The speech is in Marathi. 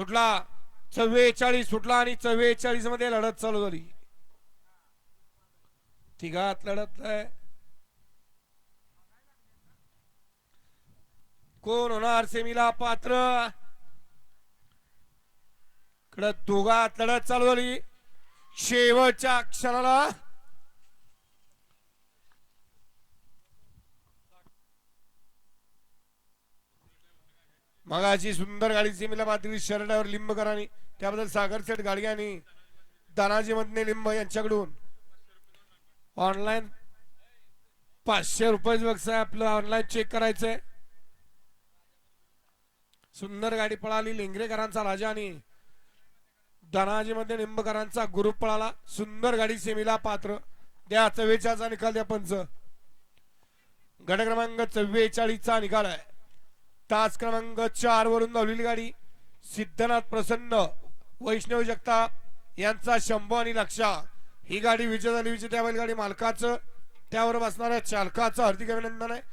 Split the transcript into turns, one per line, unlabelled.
सुटला चव्वेचाळीस सुटला आणि चव्वेचाळीसमध्ये लढत चालू झाली. तिघात लढत आहे. कोण होणार सेमीला पात्र? कडे दोघात लढत चालू झाली. शेवटच्या क्षणाला मगाची सुंदर गाडी सेमीला मात्र शर्टावर लिंबकरांनी त्याबद्दल सागर सेठ गाडी आणि दानाजी मधने लिंब यांच्याकडून. ऑनलाईन पाचशे रुपये बक्स आहे आपलं ऑनलाईन चेक करायचंय. सुंदर गाडी पळाली लेंगरेकरांचा राजा आणि धनाजी मध्ये निंबकरांचा ग्रुप पळाला सुंदर गाडी सेमीला पात्र. द्या चव्वेचाळीसचा निकाल द्या पंच. गट क्रमांक चव्वेचाळीसचा निकाल आहे. तास क्रमांक चार वरून धावलेली गाडी सिद्धनाथ प्रसन्न वैष्णव जगताप यांचा शंभू आणि लक्षा. ही गाडी विजय झाली विजय त्या बैलगाडी मालकाचं त्यावर बसणाऱ्या चालकाचं हार्दिक अभिनंदन आहे.